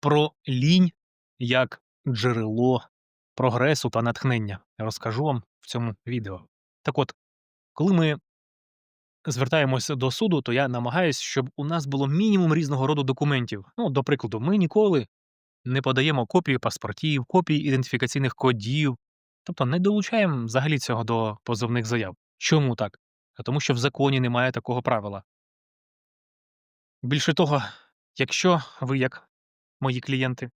про лінь як джерело прогресу та натхнення розкажу вам в цьому відео. Так от, коли ми звертаємося до суду, то я намагаюсь, щоб у нас було мінімум різного роду документів. Ну, до прикладу, ми ніколи не подаємо копії паспортів, копії ідентифікаційних кодів, тобто не долучаємо взагалі цього до позовних заяв. Чому так? Тому що в законі немає такого правила. Більше того, якщо ви, як мої клієнти,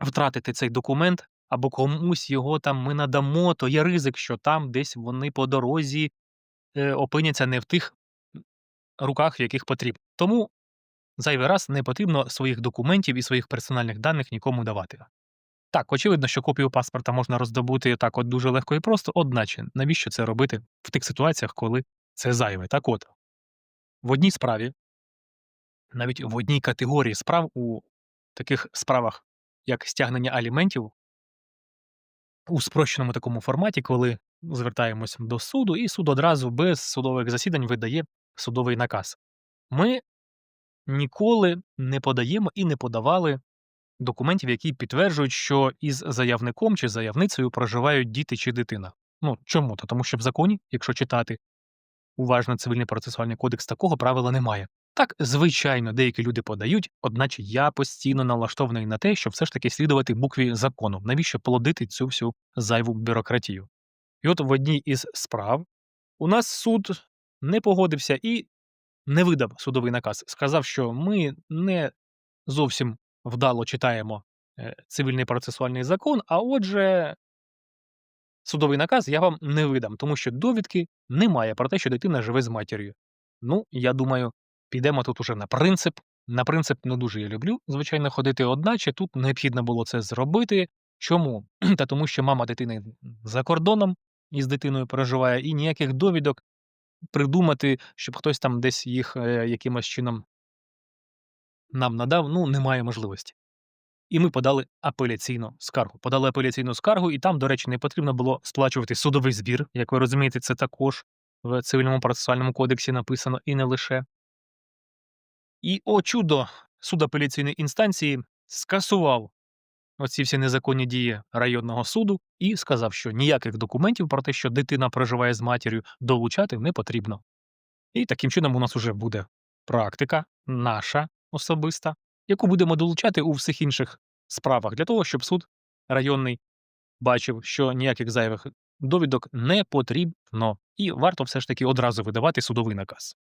втратите цей документ або комусь його там ми надамо, то є ризик, що там десь вони по дорозі е, опиняться не в тих руках, в яких потрібно. Тому зайвий раз не потрібно своїх документів і своїх персональних даних нікому давати. Так, очевидно, що копію паспорта можна роздобути так от дуже легко і просто, одначе, навіщо це робити в тих ситуаціях, коли це зайве? Так от, в одній справі, навіть в одній категорії справ у таких справах, як стягнення аліментів, у спрощеному такому форматі, коли звертаємось до суду, і суд одразу без судових засідань видає судовий наказ. Ми ніколи не подаємо і не подавали документів, які підтверджують, що із заявником чи заявницею проживають діти чи дитина. Ну чому? То тому що в законі, якщо читати уважно цивільний процесуальний кодекс, такого правила немає. Так, звичайно, деякі люди подають, одначе я постійно налаштований на те, щоб все ж таки слідувати букві закону. Навіщо плодити цю всю зайву бюрократію? І от в одній із справ у нас суд не погодився і не видав судовий наказ. Сказав, що ми не зовсім вдало читаємо е, цивільний процесуальний закон, а отже, судовий наказ я вам не видам, тому що довідки немає про те, що дитина живе з матір'ю. Ну, я думаю, підемо тут уже на принцип. На принцип не дуже я люблю, звичайно, ходити одначе. Тут необхідно було це зробити. Чому? Та тому, що мама дитини за кордоном із дитиною проживає, і ніяких довідок придумати, щоб хтось там десь їх е, якимось чином нам надав, ну немає можливості. І ми подали апеляційну скаргу. Подали апеляційну скаргу, і там, до речі, не потрібно було сплачувати судовий збір. Як ви розумієте, це також в цивільному процесуальному кодексі написано і не лише. І о чудо, суд апеляційної інстанції скасував оці всі незаконні дії районного суду і сказав, що ніяких документів про те, що дитина проживає з матір'ю, долучати не потрібно. І таким чином у нас уже буде практика наша особиста, яку будемо долучати у всіх інших справах для того, щоб суд районний бачив, що ніяких зайвих довідок не потрібно, і варто все ж таки одразу видавати судовий наказ.